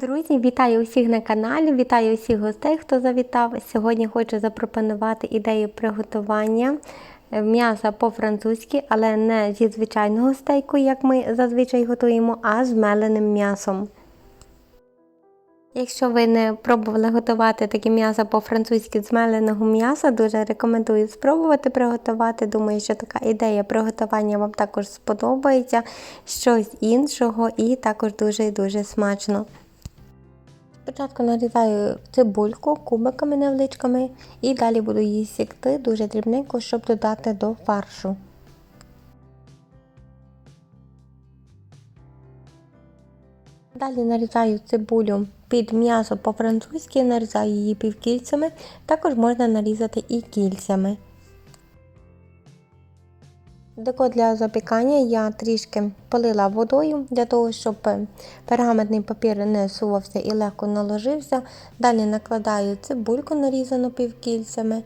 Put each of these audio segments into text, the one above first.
Друзі, вітаю усіх на каналі, вітаю усіх гостей, хто завітав. Сьогодні хочу запропонувати ідею приготування е, м'яса по-французьки, але не зі звичайного стейку, як ми зазвичай готуємо, а з меленим м'ясом. Якщо ви не пробували готувати таке м'ясо по-французьки з меленого м'яса, дуже рекомендую спробувати приготувати. Думаю, що така ідея приготування вам також сподобається, щось іншого і також дуже і дуже смачно. Спочатку нарізаю цибульку кубиками невеличкими і далі буду її сікти дуже дрібненько, щоб додати до фаршу. Далі нарізаю цибулю під м'ясо по-французьки, нарізаю її півкільцями, також можна нарізати і кільцями. Деко для запікання я трішки полила водою для того, щоб пергаментний папір не сувався і легко наложився. Далі накладаю цибульку нарізану півкільцями.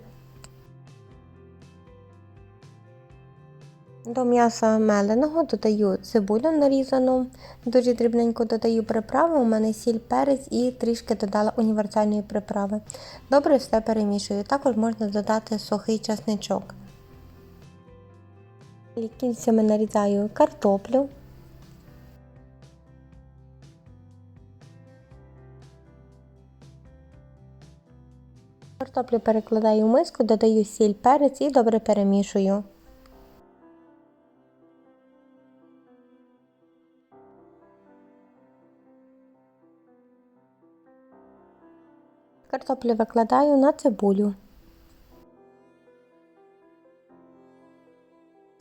До м'яса меленого додаю цибулю нарізану, дуже дрібненько додаю приправи, у мене сіль перець і трішки додала універсальної приправи. Добре все перемішую. Також можна додати сухий часничок. Кільцями нарізаю картоплю. Картоплю перекладаю в миску, додаю сіль перець і добре перемішую. Картоплю викладаю на цибулю.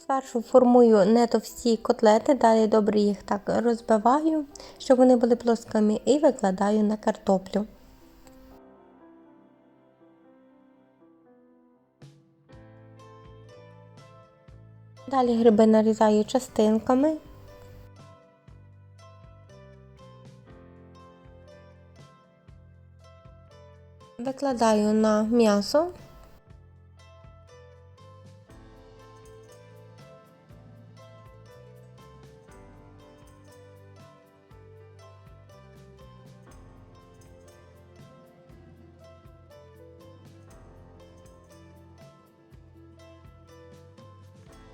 Спершу формую не товсті котлети, далі добре їх так розбиваю, щоб вони були плоскими, і викладаю на картоплю. Далі гриби нарізаю частинками. Викладаю на м'ясо.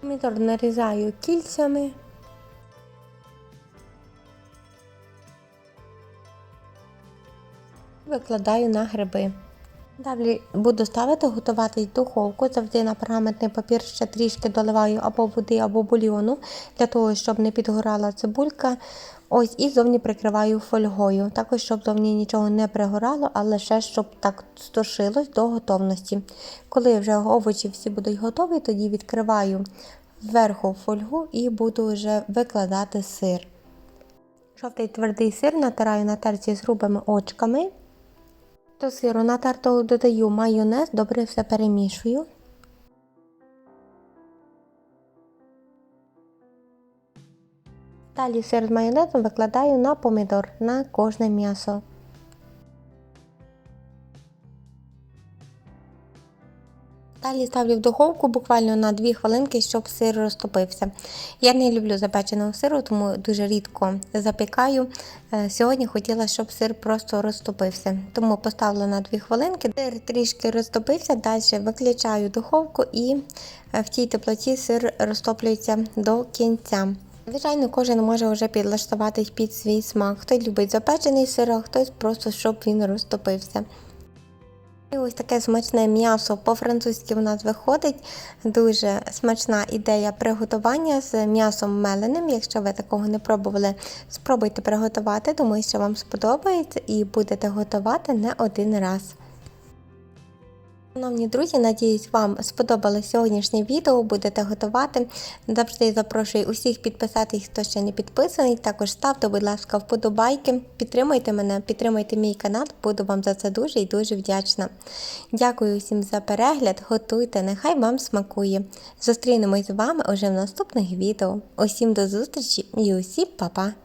Помідор нарізаю кільцями. Викладаю на гриби. Далі буду ставити готувати духовку. Завжди на пергаментний папір ще трішки доливаю або води, або бульйону, для того, щоб не підгорала цибулька. Ось і зовні прикриваю фольгою. Також, щоб зовні нічого не пригорало, а лише щоб так стошилось до готовності. Коли вже овочі всі будуть готові, тоді відкриваю зверху фольгу і буду вже викладати сир. Жовтий твердий сир натираю на терці з грубими очками. До сиру натертого додаю майонез, добре все перемішую. Далі сир з майонезом викладаю на помідор на кожне м'ясо. Далі ставлю в духовку буквально на 2 хвилинки, щоб сир розтопився. Я не люблю запеченого сиру, тому дуже рідко запікаю. Е, Сьогодні хотіла, щоб сир просто розтопився. Тому поставила на 2 хвилинки. Сир трішки розтопився, далі виключаю духовку і е, в тій теплоті сир розтоплюється до кінця. Звичайно, кожен може вже підлаштуватись під свій смак. Хтось любить запечений сир, а хтось просто щоб він розтопився. І ось таке смачне м'ясо по-французьки у нас виходить. Дуже смачна ідея приготування з м'ясом меленим. Якщо ви такого не пробували, спробуйте приготувати. Думаю, що вам сподобається і будете готувати не один раз. Шановні друзі, надіюсь, вам сподобалось сьогоднішнє відео, будете готувати. Завжди запрошую усіх підписатись, хто ще не підписаний. Також ставте, будь ласка, вподобайки. Підтримуйте мене, підтримуйте мій канал, буду вам за це дуже і дуже вдячна. Дякую всім за перегляд, готуйте, нехай вам смакує. Зустрінемось з вами уже в наступних відео. Усім до зустрічі і усім па-па!